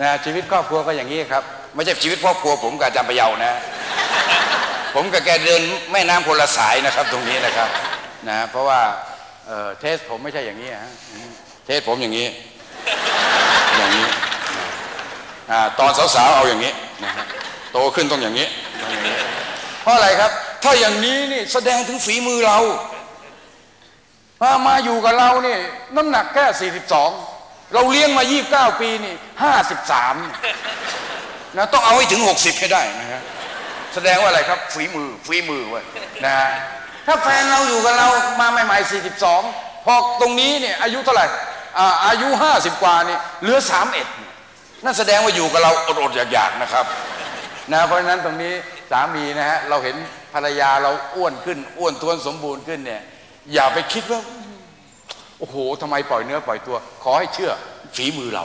นะชีวิตครอบครัวก็อย่างนี้ครับ ไม่ใช่ชีวิตครอบครัวผมกับอาจารย์ประเยานะ ผมกับแกเดินแม่น้ำคนละสายนะครับตรงนี้นะครับนะเพราะว่าเออเทสผมไม่ใช่อย่างนี้ฮะเทสผมอย่างนี้ อย่างนี้ตอนสาวๆเอาอย่างนี้นะโตขึ้นต้องอย่างนี้ เพราะอะไรครับ ถ้าอย่างนี้นี่แสดงถึงฝีมือเรามามาอยู่กับเรานี่น้ำหนักแค่ 42 เราเลี้ยงมา 29 ปีนี่ 53นะต้องเอาให้ถึง 60 ให้ได้นะฮะแสดงว่าอะไรครับ ฝีมือ ฝีมือเว้ยนะฮะถ้าแฟนเราอยู่กับเรามาใหม่ๆ42 พอตรงนี้เนี่ยอายุเท่าไหร่อาอายุ 50 กว่านี่เหลือ 31 นั่นแสดงว่าอยู่กับเราอดๆอยากๆนะครับนะเพราะฉะนั้นตรงนี้สามีนะฮะเราเห็นภรรยาเราอ้วนขึ้น อ้วนท้วนสมบูรณ์ขึ้นเนี่ยอย่าไปคิดว่า โอ้โหทำไมปล่อยเนื้อปล่อยตัว ขอให้เชื่อฝีมือเรา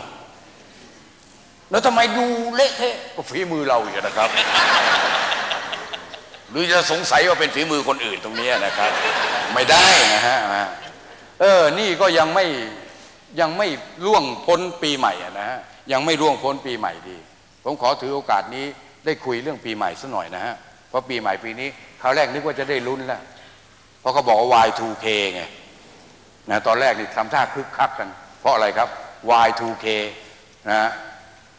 แล้วทำไมดูเละเทะก็ฝีมือเราอีกนะครับ หรือจะสงสัยว่าเป็นฝีมือคนอื่นตรงนี้นะครับ ไม่ได้นะฮะเออ นี่ก็ยังไม่ยังไม่ล่วงพ้นปีใหม่นะฮะยังไม่ล่วงพ้นปีใหม่ดี ผมขอถือโอกาสนี้ได้คุยเรื่องปีใหม่สัหน่อยนะฮะเพราะปีใหม่ปีนี้คราวแรกนึกว่าจะได้ลุ้นแล้วเพราะเขาบอกว่า Y2K ไง นะตอนแรกนี่ทำท่าคึกคักกัน เพราะอะไรครับ Y2K นะ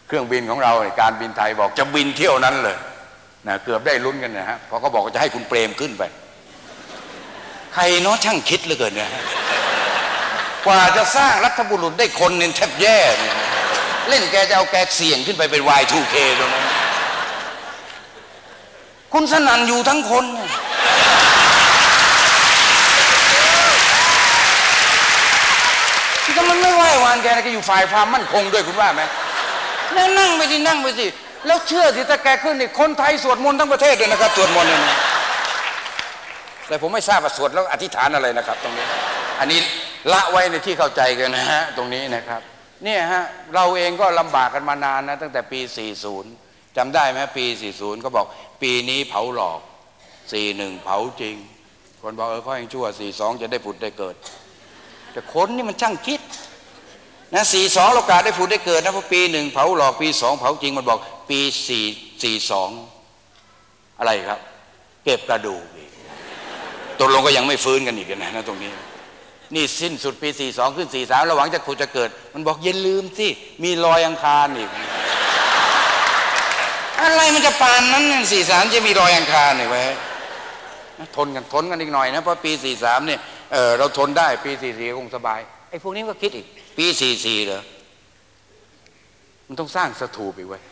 เครื่องบินของเราเนี่ยการบินไทยบอกจะบินเที่ยวนั้นเลยนะเกือบได้ลุ้นกันนะฮะเพราะเขาบอกจะให้คุณเปรมขึ้นไป ใครเนาะช่างคิดเหลือเกินนะฮะกว่าจะสร้างรัฐบุรุษได้คนหนึงแทบแย่เนี่ยเล่นแกจะเอาแกเสี่ยงขึ้นไปเป็น Y2K ตรงนั้นคุณสนั่นอยู่ทั้งคนน่ะก็มันไม่ไหววาน แกนะแกอยู่ฝ่ายความมั่นคงด้วยคุณว่าไหมนั่งนั่งไปสินั่งไปสิแล้วเชื่อสิถ้าแกขึ้นนี่คนไทยสวดมนต์ทั้งประเทศเลยนะครับสวดมนต์เนี่ยนะแต่ผมไม่ทราบว่าสวดแล้วอธิษฐานอะไรนะครับ ตรงนี้ อันนี้ละไว้ในที่เข้าใจกันนะฮะตรงนี้นะครับเนี่ยฮะเราเองก็ลำบากกันมานานนะตั้งแต่ปี 40จำได้ไหมปี 40 ก็บอกปีนี้เผาหลอก 41 เผาจริง คนบอกเออข้อยังชั่ว 42 จะได้ผุดได้เกิด แต่คนนี่มันช่างคิด นะ42เรากาสได้ผุดได้เกิดนะเพราะปีหนึ่งเผาหลอกปีสองเผาจริงมันบอก ปี4 42องอะไรครับ เก็บกระดูกอีกตกลงก็ยังไม่ฟื้นกันอีกนะนะตรงนี้ นี่สิ้นสุดปี42ขึ้น43ระหวังจะผุดจะเกิด มันบอกอย่าลืมสิมีรอยอังคารอีก อะไรมันจะปานนั้นสี่สามจะมีรอยอังคารหน่อยไว้ทนกันทนกันอีกหน่อยนะเพราะปีสี่สามเนี่ยเออเราทนได้ปีสี่สี่คงสบายไอ้พวกนี้ก็คิดอีก ปีสี่สี่เหรอมันต้องสร้างสถูปอีกไว้ย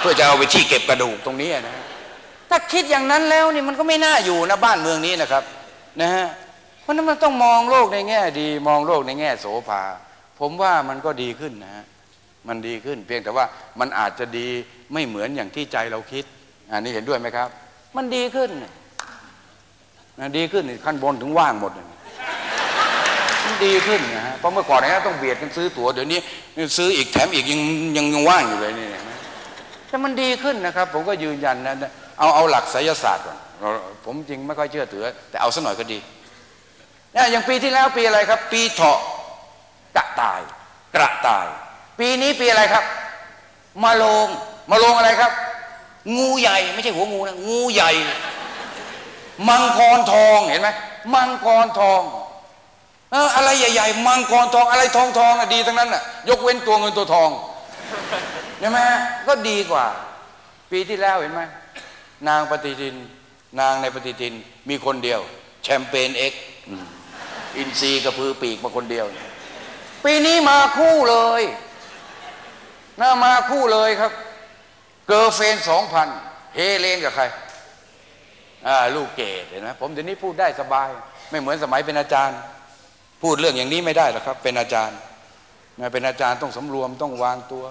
เพื่อจะเอาไปที่เก็บกระดูกตรงนี้นะถ้าคิดอย่างนั้นแล้วนี่มันก็ไม่น่าอยู่นะบ้านเมืองนี้นะครับนะฮะเพราะนั้นมันต้องมองโลกในแง่ดี มองโลกในแง่โสภา ผมว่ามันก็ดีขึ้นนะฮะมันดีขึ้น เพียงแต่ว่ามันอาจจะดีไม่เหมือนอย่างที่ใจเราคิดอันนี้เห็นด้วยไหมครับ มันดีขึ้นนะดีขึ้นขั้นบนถึงว่างหมดเลยมัน ดีขึ้นนะฮะเพราะเมื่อก่อนเนี่ยต้องเบียดกันซื้อตั๋วเดี๋ยวนี้ซื้ออีกแถมอีกยังยังยังว่างอยู่เลยนี่แต่มันดีขึ้นนะครับ ผมก็ยืนยันนะเอาเอาหลักไสยศาสตร์ก่อนผมจริงไม่ค่อยเชื่อถือ แต่เอาสักหน่อยก็ดีเนี่ยอย่างปีที่แล้วปีอะไรครับ ปีเถาะกระตาย กระตาย ปีนี้ปีอะไรครับ มาลงมาลงอะไรครับ งูใหญ่ไม่ใช่หัวงูนะงูใหญ่ มังกรทองเห็นไหมมังกรทอง เอออะไรใหญ่ ๆ มังกรทองอะไรทองทองอะดีทั้งนั้นน่ะยกเว้นตัวเงินตัวทองเห็นไหมก็ดีกว่า ปีที่แล้วเห็นไหมนางปฏิทิน นางในปฏิทินมีคนเดียว แชมเปญเอ็กอินซีกระพือปีกมาคนเดียว ปีนี้มาคู่เลยน่ามาคู่เลยครับ เกอร์เฟนสองพันเฮเลนกับใครอ่าลูกเกดเห็นไหมผมเดี๋ยวนี้พูดได้สบาย ไม่เหมือนสมัยเป็นอาจารย์ พูดเรื่องอย่างนี้ไม่ได้หรอกครับ เป็นอาจารย์นะเป็นอาจารย์ต้องสำรวมต้องวางตัว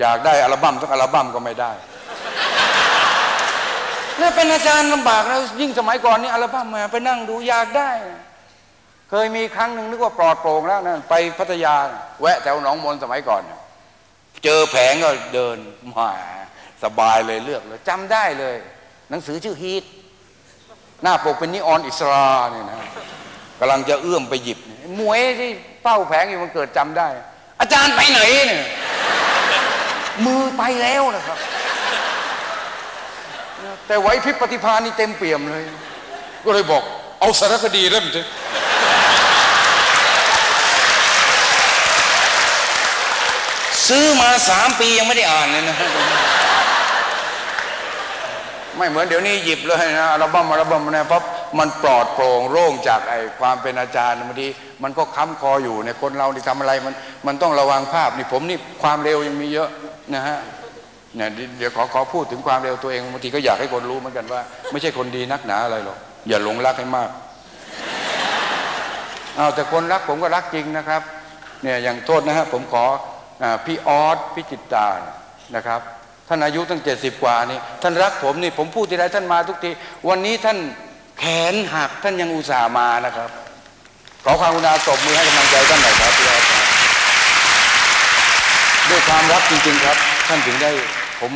อยากได้อัลบั้มสักอัลบั้มก็ไม่ได้นี่เป็นอาจารย์ลำบากแล้วยิ่งสมัยก่อนนี่อัลบั้มมาไปนั่งดูอยากได้ เคยมีครั้งหนึ่งนึกว่าปลอดโปร่งแล้วนะไปพัทยา แวะแถวหนองมนสมัยก่อน เจอแผงก็เดินมาสบายเลยเลือกเลยจำได้เลย หนังสือชื่อฮีทหน้าปกเป็นนิออนอิสราเนี่ยนะ กำลังจะเอื้อมไปหยิบมวยที่เป้าแผงอยู่มันเกิดจำได้ อาจารย์ไปไหนเนี่ยไปแล้วนะครับ แต่ไหวพริบปฏิภาณนี่เต็มเปี่ยมเลย ก็เลยบอก เอาสารคดีเริ่มเถอะซื้อมาสามปียังไม่ได้อ่านเลยนะไม่เหมือนเดี๋ยวนี้หยิบเลยนะอัลบั้มอัลบั้มนะเพราะ มันปลอดโปร่งโล่งจากไอ้ความเป็นอาจารย์บางทีมันก็ค้ำคออยู่ในคนเราที่ทำอะไรมันมันต้องระวังภาพนี่ผมนี่ความเร็วยังมีเยอะนะฮะเนี่ยเดี๋ยวขอขอพูดถึงความเร็วตัวเองบางทีก็อยากให้คนรู้เหมือนกันว่า ไม่ใช่คนดีนักหนาอะไรหรอกอย่าหลงรักให้มากเอาแต่คนรักผมก็รักจริงนะครับเนี่ยอย่างโทษนะฮะผมขออพี่ออสพี่จิตตานะครับท่านอายุตั้งเจ็ดสิบกว่านี่ท่านรักผมนี่ผมพูดทีไรท่านมาทุกทีวันนี้ท่าน แขนหักท่านยังอุตส่าห์มานะครับ ขอความกรุณาตบมือให้กำลังใจท่านหน่อยครับพี่ออสครับด้วยความรักจริง ๆ ครับ ท่านถึงได้ผม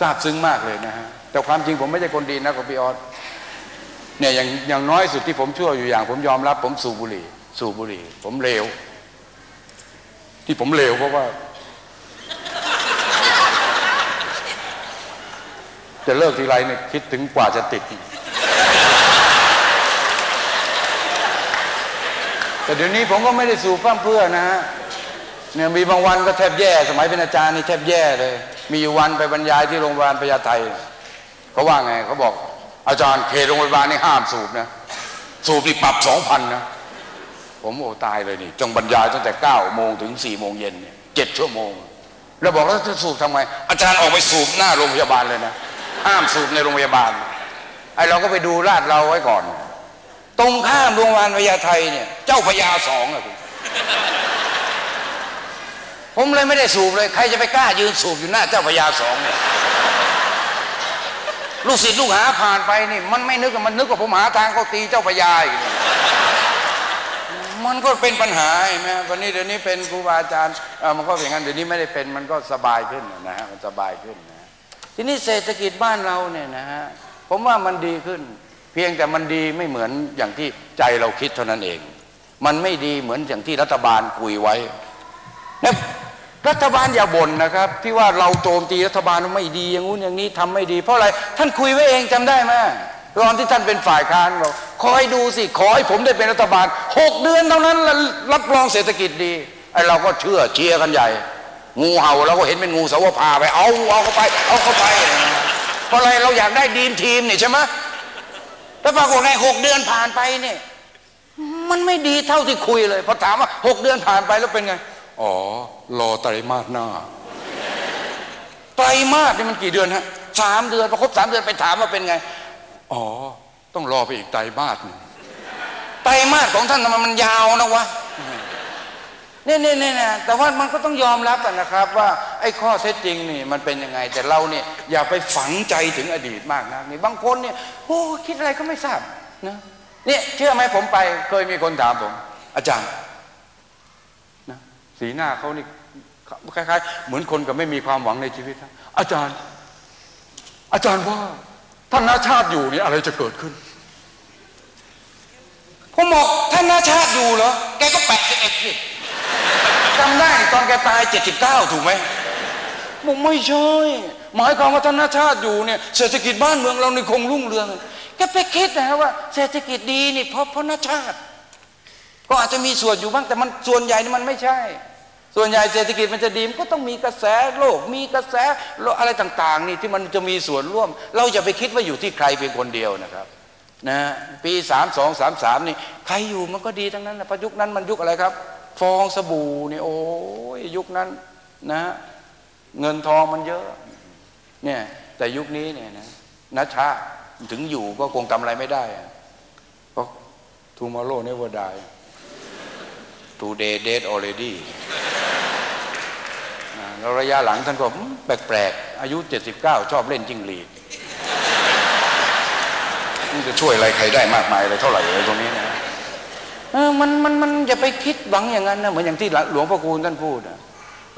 ซาบซึ้งมากเลยนะฮะแต่ความจริงผมไม่ใช่คนดีนะกับพี่ออสเนี่ยอย่างอย่างน้อยสุดที่ผมชั่วอยู่อย่าง ผมยอมรับ ผมสูบบุหรี่ สูบบุหรี่ ผมเลวที่ผมเลวเพราะว่า จะเลิกทีไรเนี่ยคิดถึงกว่าจะติด แต่เดี๋ยวนี้ผมก็ไม่ได้สูบพร่ำเพื่อนะฮะเนี่ยมีบางวันก็แทบแย่ สมัยเป็นอาจารย์นี่แทบแย่เลย มีอยู่วันไปบรรยายที่โรงพยาบาลพญาไทเขาว่าไงเขาบอก อาจารย์เขตโรงพยาบาลนี่ห้ามสูบนะสูบนี่ปรับสองพันนะผมโอ้ตายเลยนี่จงบรรยายตั้งแต่เก้าโมงถึงสี่โมงเย็นเนี่ยเจ็ดชั่วโมง แล้วบอกแล้วจะสูบทำไม อาจารย์ออกไปสูบหน้าโรงพยาบาลเลยนะห้ามสูบในโรงพยาบาลไอ้เราก็ไปดูลาดเราไว้ก่อน ตรงข้ามโรงพยาบาลพญาไทเนี่ย เจ้าพญาสองอะคุณผมเลยไม่ได้สูบเลย ใครจะไปกล้ายืนสูบอยู่หน้าเจ้าพญาสองเนี่ยลูกศิษย์ลูกหาผ่านไปนี่มันไม่นึกมันนึกว่าผมหาทางเขาตีเจ้าพญาอีกเนี่ยมันก็เป็นปัญหาเห็นไหมวันนี้เดี๋ยวนี้เป็นครูบาอาจารย์เอ่อมันก็อย่างนั้นเดี๋ยวนี้ไม่ได้เป็นมันก็สบายขึ้นนะฮะมันสบายขึ้นนะทีนี้เศรษฐกิจบ้านเราเนี่ยนะฮะผมว่ามันดีขึ้น เพียงแต่มันดีไม่เหมือนอย่างที่ใจเราคิดเท่านั้นเอง มันไม่ดีเหมือนอย่างที่รัฐบาลคุยไว้นะรัฐบาลอย่าบ่นนะครับ ที่ว่าเราโจมตีรัฐบาลไม่ดีอย่างงู้นอย่างนี้ทำไม่ดี เพราะอะไรท่านคุยไว้เองจำได้ไหมตอนที่ท่านเป็นฝ่ายค้านบอกคอยดูสิขอให้ผมได้เป็นรัฐบาลหกเดือนเท่านั้นละรับรองเศรษฐกิจดีไอ้เราก็เชื่อเชียร์กันใหญ่ งูเห่าเราก็เห็นเป็นงูสาวพาไปเอาเอาเข้าไป เอาเข้าไปเพราะอะไรเราอยากได้ดีมทีมนี่ใช่ไหม แล้วปรากฏในหกเดือนผ่านไปเนี่ย มันไม่ดีเท่าที่คุยเลยพอถามว่าหกเดือนผ่านไปแล้วเป็นไง อ๋อ รอไตรมาสหน้า ไตรมาสนี่มันกี่เดือนฮะสามเดือนพอครบสามเดือนไปถามว่าเป็นไง อ๋อ ต้องรอไปอีกไตรมาสหนึ่งไตรมาสของท่านมันยาวนะวะ เนี่ยเนี่ยเนี่ยแต่ว่ามันก็ต้องยอมรับนะครับ ว่าไอ้ข้อเท็จจริงนี่มันเป็นยังไง แต่เราเนี่ยอย่าไปฝังใจถึงอดีตมากนะนี่บางคนเนี่ยโอ้คิดอะไรก็ไม่ทราบนะเนี่ยเชื่อไหมผมไปเคยมีคนถามผม อาจารย์นะสีหน้าเขานี่คล้ายๆ เหมือนคนกับไม่มีความหวังในชีวิตนะอาจารย์ อาจารย์ว่าท่านนาชาติอยู่นี่อะไรจะเกิดขึ้นผมบอกท่านนาชาติอยู่เหรอแกก็แปดสิบเอ็ดสิ จำได้ตอนแกตายเจ็ดสิบเก้าถูกไหมบอกไม่ใช่หมายความว่าท่านชาติอยู่เนี่ยเศรษฐกิจบ้านเมืองเราในคงรุ่งเรืองแกไปคิดนะว่า เศรษฐกิจดีนี่เพราะเพราะนชาติ ก็อาจจะมีส่วนอยู่บ้างแต่มันส่วนใหญ่นี่มันไม่ใช่ ส่วนใหญ่เศรษฐกิจมันจะดีมันก็ต้องมีกระแสโลก มีกระแสอะไรต่าง ๆ นี่ที่มันจะมีส่วนร่วม เราอย่าไปคิดว่าอยู่ที่ใครเพียงคนเดียวนะครับนะปีสามสองสามสามนี่ใครอยู่มันก็ดีทั้งนั้นนะพระยุคนั้นมันยุคอะไรครับ ฟองสบู่เนี่ยโอ้ยยุคนั้นนะ เงินทองมันเยอะ เนี่ยแต่ยุคนี้เนี่ยนะนะชาถึงอยู่ก็คงทำอะไรไม่ได้อะเพราะ tomorrow never die today dead already นะแล้วระยะหลังท่านก็อืมแปลกๆ อายุ 79 ชอบเล่นจิ้งหรีดมันจะช่วยอะไรใครได้มากมายอะไรเท่าไหร่อะไรตรงนี้นะ เออมันมันมันอย่าไปคิดหวังอย่างนั้นนะเหมือนอย่างที่หลวงพ่อคูณท่านพูดนะ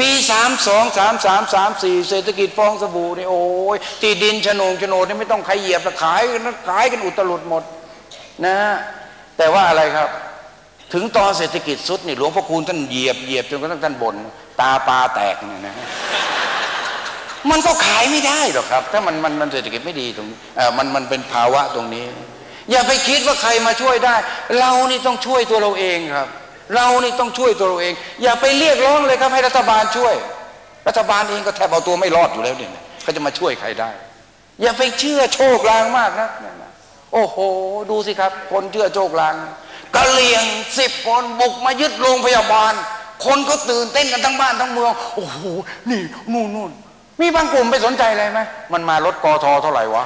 ปีสามสองสามสามสามสี่เศรษฐกิจฟองสบู่นี่โอ้ยที่ดินโฉนงโฉนดนี่ไม่ต้องใครเหยียบแล้วขายกันขายกันอุตลุดหมดนะฮะแต่ว่าอะไรครับ ถึงตอนเศรษฐกิจสุดนี่หลวงพ่อคูณท่านเหยียบเหยียบจนกระทั่งท่านบ่นตาปลาแตกเนี่ยนะมันก็ขายไม่ได้หรอกครับ ถ้ามันมันมันเศรษฐกิจไม่ดีตรงเออมันมันเป็นภาวะตรงนี้ อย่าไปคิดว่าใครมาช่วยได้ เรานี่ต้องช่วยตัวเราเองครับ เรานี่ต้องช่วยตัวเราเอง อย่าไปเรียกร้องเลยครับให้รัฐบาลช่วย รัฐบาลเองก็แทบเอาตัวไม่รอดอยู่แล้วเนี่ยเขาจะมาช่วยใครได้ อย่าไปเชื่อโชคลางมากนะโอ้โห ดูสิครับ คนเชื่อโชคลางกะเลียงสิบคนบุกมายึดโรงพยาบาล คนก็ตื่นเต้นกันทั้งบ้านทั้งเมือง โอ้โหนี่นู่นนู่นมีบางกลุ่มไปสนใจอะไรไหมมันมารถกอทอเท่าไหร่วะ